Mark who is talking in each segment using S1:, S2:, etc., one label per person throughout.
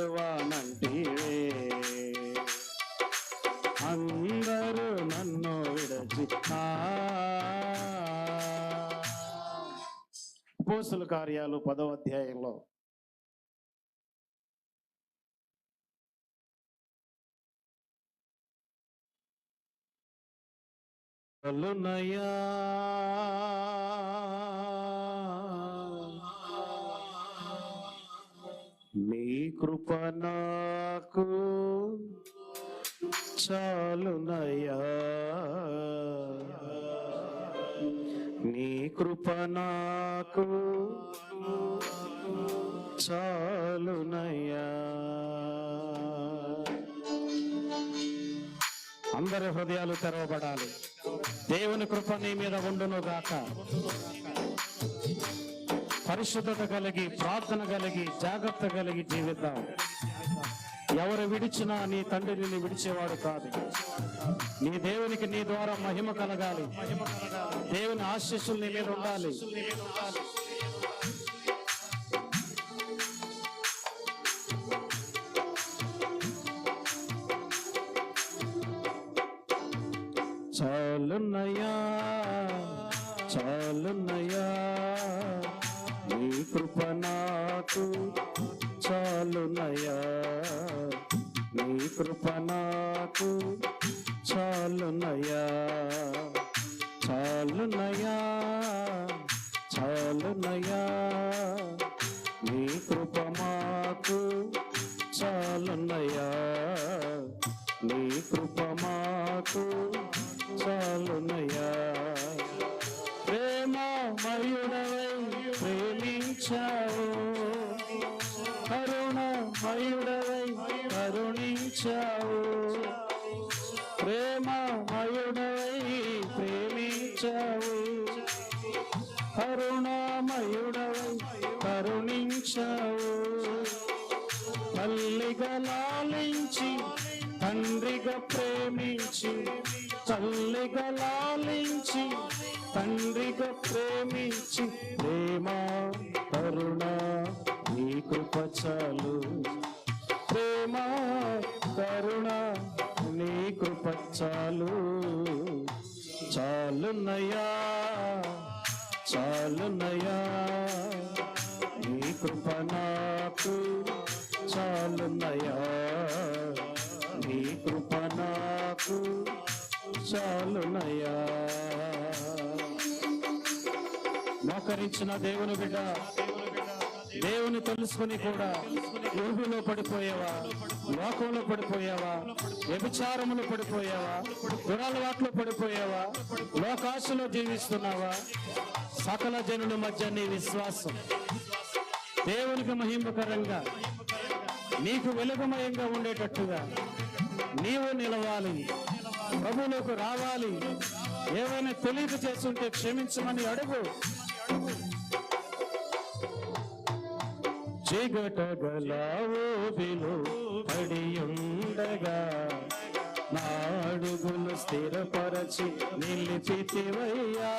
S1: విడువానంటివే అందరూ నన్ను విడచి పోసుల కార్యాలు పదవ అధ్యాయంలో. కలునయా. కృప నాకు నీ కృప నాకు అందరి హృదయాలు తెరవబడాలి. దేవుని కృప నీ మీద ఉండును గాక పరిశుద్ధత కలిగి ప్రార్థన కలిగి జాగ్రత్త కలిగి జీవిద్దాం. ఎవరు విడిచినా నీ తండ్రిని నిన్ను విడిచేవాడు కాదు. నీ దేవునికి నీ ద్వారా మహిమ కలగాలి. దేవుని ఆశీస్సులు నీ మీద ఉండాలి. చాలున్నయ్యా చాలున్నయ్యా. నీ చాలునయా నీ కృప చాలునయా చాలునయా చాలునయా నీ కృప మాకు చాలున్నయ్యా నీ కృప మాకు కరుణించావు. తల్లిగా లాలించి తండ్రిగా ప్రేమించి తల్లిగా లాలించి తండ్రిగా ప్రేమించి ప్రేమ కరుణ నీ కృప చాలు. ప్రేమ కరుణ నీ కృప చాలు. చాలున్నయ్యా. కృప నాకు చాలున్నయ్యా నీ కృప నాకు చాలునయ్యా మోకరించిన దేవుని బిడ్డ దేవుని తెలుసుకుని కూడా ఊబిలో పడిపోయావా లోకంలో పడిపోయావా వ్యభిచారములు పడిపోయావా దురలవాట్లో పడిపోయావా లోకాశలో జీవిస్తున్నావా? సకల జనుల మధ్య నీ విశ్వాసం. దేవునికి మహిమకరంగా నీకు వెలుగుమయంగా ఉండేటట్టుగా నీవు నిలవాలి. ప్రభులోకి రావాలి. ఏవైనా తెలియక చేస్తుంటే క్షమించమని అడుగు. చిగటగలావోబిలో పడి ఉండగా నా అడుగులు స్థిరపరచి నిలిపితివయ్యా.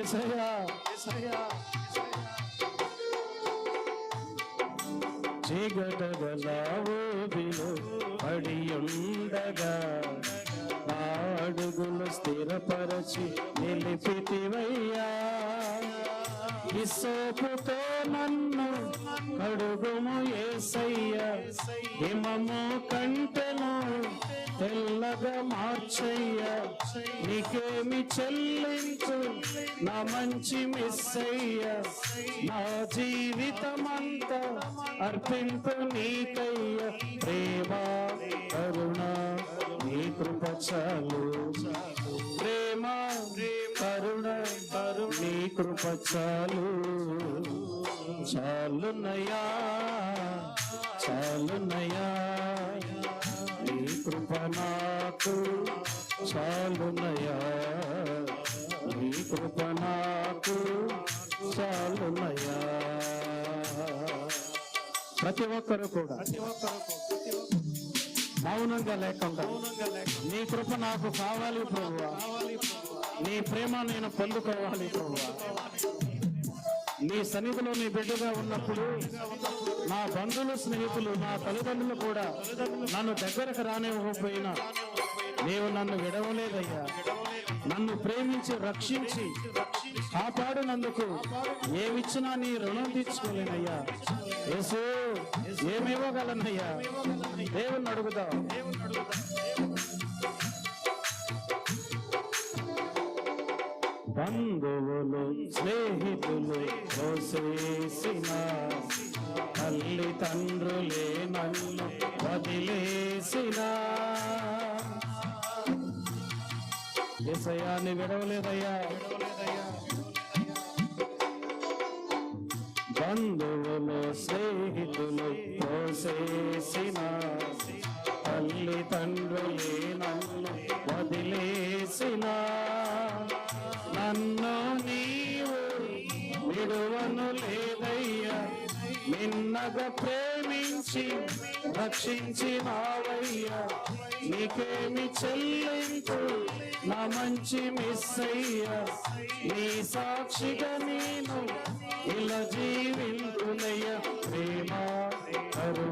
S1: ఎసయా ఎసయా చీకటగలావోబిలో విను ఉండగా నా అడుగులు స్థిరపరచి నిలిపితివయ్యా. విసోపుతో నన్ను కడుగుము ఏసయ్య. హిమము కంటెను తెల్లగా మార్చయ్య. నీకేమి చెల్లించు నా మంచి మిస్సయ్య. నా జీవితమంతా అర్పింపు నీకయ్య. ప్రేమ కరుణ నీ కృప చాలు. ప్రేమ కరుణ కరుణ నీ కృప చాలు. చాలునయా చాలునయా కృప నాకు చాలునయా నీ కృప నాకు చాలునయా ప్రతి ఒక్కరు కూడా. మౌనంగా లేకుండా నీ కృప నాకు కావాలి ప్రభువా. నీ ప్రేమ నేను పొందుకోవాలి ప్రభువా. నీ సన్నిధిలో నీ బిడ్డగా ఉన్నప్పుడు నా బంధువులు స్నేహితులు నా తల్లిదండ్రులు కూడా నన్ను దగ్గరకు రానివ్వకపోయినా నీవు నన్ను విడవలేదయ్యా. నన్ను ప్రేమించి రక్షించి కాపాడినందుకు ఏమిచ్చినా నీ రుణం తీర్చుకోలేనయ్యా. యేసు ఏమివ్వగలనయ్యా దేవుణ్ణి అడుగుదాం. బంధువులు స్నేహితులు తోసేసిన తల్లి తండ్రులే నన్ను వదిలేసిన. విషయాన్ని విడవలేదయ్యా. బంధువులు స్నేహితులు తోసేసిన తల్లి తండ్రులే నన్ను వదిలేసిన. నన్ను నీవు విడువనులే నిన్నగా ప్రేమించి రక్షించినావయ్యా నీకేమి చెల్లింపు నా మంచి మిస్ అయ్యా. నీ సాక్షిగా నేను ఇలా జీవించునయ్యా ప్రేమ కరుణ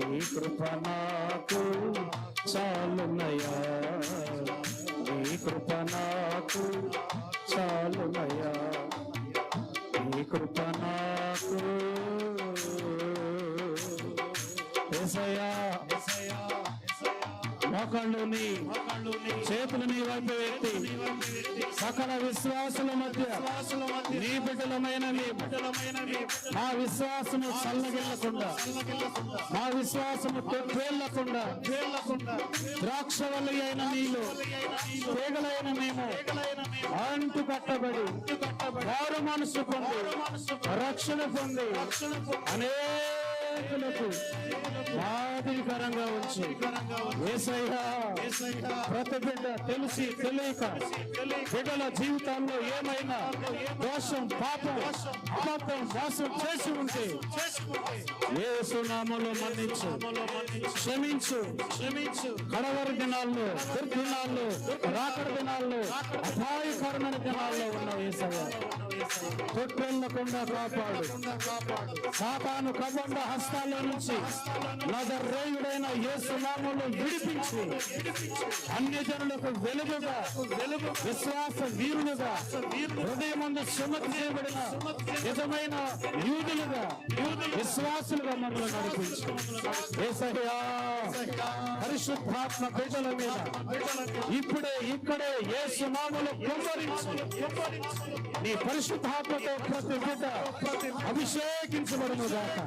S1: నీ కృప నాకు చాలునయా నీ కృప నాకు చాలునయా నీ కృప నాకు మోకాళ్ళుని చేతులు నీ వైపు ఎత్తి సకల విశ్వాసుల మధ్య నీ బిడ్డలమైన మా విశ్వాసము చల్లగిల్లకుండా మా విశ్వాసము తొట్టేళ్ళకుండా ద్రాక్షవల్లి అయిన నీళ్ళు తీగలైన మేము అంటు కట్టబడి వారు మనసు పొంది రక్షణ పొంది అనేకులకు మాదిరికరంగా ఉంచి. ప్రతి బిడ్డ తెలిసి తెలియక బిడ్డల జీవితాల్లో ఏమైనా దోషం పాపం అబద్ధం మోసం చేసి ఉంటే ఏసునామలో మన్నించు. క్షమించు. క్షమించు. కడవరి దినాల్లో దుర్దినాల్లో రాకడ దినాల్లో అపాయకరమైన దినాల్లో ఉన్న ఏసయ్య. తొట్టెళ్ళకుండా కాపాడు. సాతాను కబండ హస్తాల నుంచి నజరేయుడైన యేసు నామములో విడిపించి. అన్య జనులకు వెలుగుగా వెలుగు విశ్వాస వీరులుగా హృదయమందు సుమతి చేయబడిన నిజమైన యూదులుగా విశ్వాసులుగా మమ్మల్ని నడిపించు. పరిశుద్ధాత్మ బిడ్డల మీద ఇప్పుడే ఇక్కడే యేసు నామములో కుమ్మరించు. నీ పరిశుద్ధాత్మతో ప్రతి బిడ్డ అభిషేకించబడును గాక.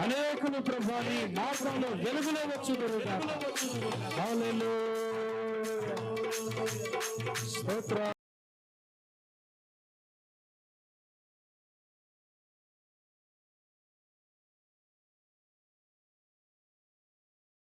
S1: అనేకులు ప్రభాని మార్గంలో వెలుగులో వచ్చుదురు గాక. హల్లెలూయా.